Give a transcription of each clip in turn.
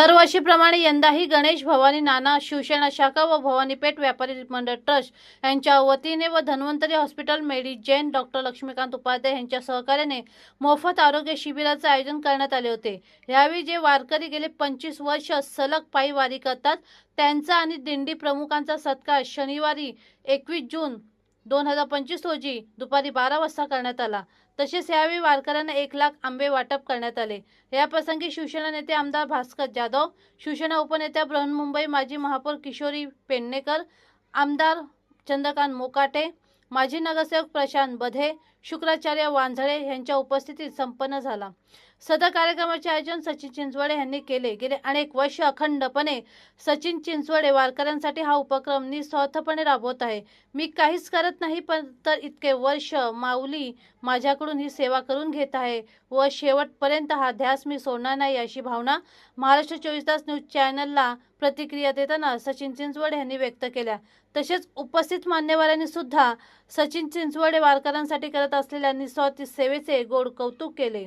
दरवर्षीप्रमाणे यंदाही गणेश भवानी नाना शिवसेना शाखा व भवानीपेठ व्यापारी मंडळ ट्रस्ट यांच्या वतीने व धन्वंतरी हॉस्पिटल मेडी जैन डॉक्टर लक्ष्मीकांत उपाध्याय यांच्या सहकार्याने मोफत आरोग्य शिबिराचे आयोजन करण्यात आले होते. यावेळी जे वारकरी गेले पंचवीस वर्ष सलग पायी वारी करतात त्यांचा आणि दिंडी प्रमुखांचा सत्कार शनिवारी एकवीस जून दोन हजार पंचवीस रोजी दुपारी बारा वाजता करण्यात आला. तसेच यावेळी वारकऱ्यांना एक लाख आंबे वाटप करण्यात आले. याप्रसंगी शिवसेना नेते आमदार भास्कर जाधव शिवसेना उपनेत्या बृहन्मुंबई माजी महापौर किशोरी पेडणेकर आमदार चंद्रकांत मोकाटे माजी नगरसेवक प्रशांत बधे शुक्राचार्य वांझळे यांच्या उपस्थितीत संपन्न झाला. सदर कार्यक्रमाचे आयोजन सचिन चिंचवडे यांनी केले. गेले अनेक वर्ष अखंडपणे सचिन चिंचवडे वारकऱ्यांसाठी हा उपक्रम निस्वार्थपणे राबवत आहे. मी काहीच करत नाही पण तर इतके वर्ष माऊली माझ्याकडून ही सेवा करून घेत आहे व शेवटपर्यंत हा ध्यास मी सोडणार नाही अशी भावना महाराष्ट्र चोवीस तास न्यूज चॅनलला प्रतिक्रिया देताना सचिन चिंचवडे यांनी व्यक्त केल्या. तसेच उपस्थित मान्यवरांनी सुद्धा सचिन चिंचवडे वारकऱ्यांसाठी करत असलेल्या निस्वार्थी सेवेचे गोड कौतुक केले.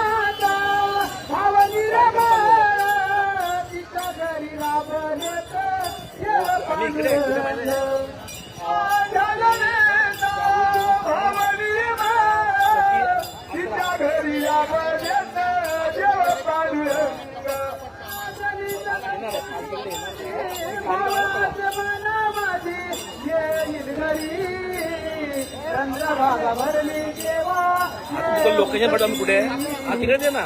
तिकडं लोकेशन पाठवा मी कुठे? हा, तिकडे दे ना.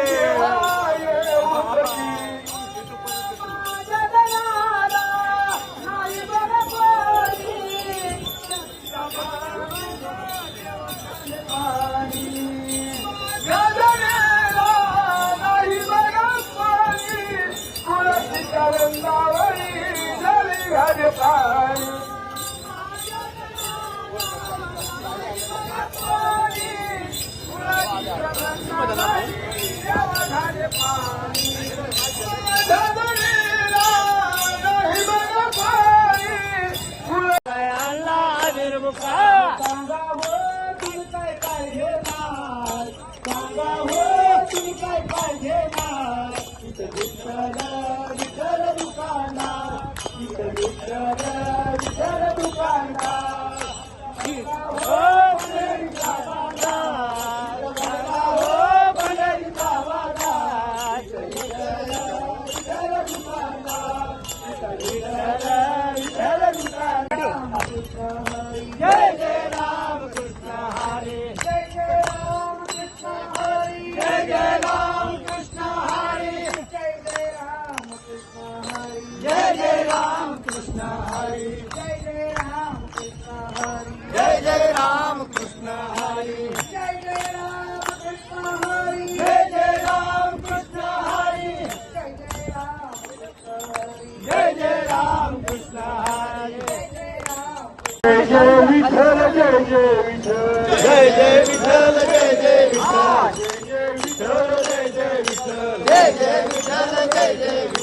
मुका. सांगा हो तुम्ही काय पाहिजे ना सांगा हो तुम्ही काय पाहिजे ना जय जय राम कृष्ण हरी जय विठ्ठल जय जय विठ्ठल जय जय विठ्ठल जय जय विठ्ठल जय जय विठ्ठल जय जय विठ्ठल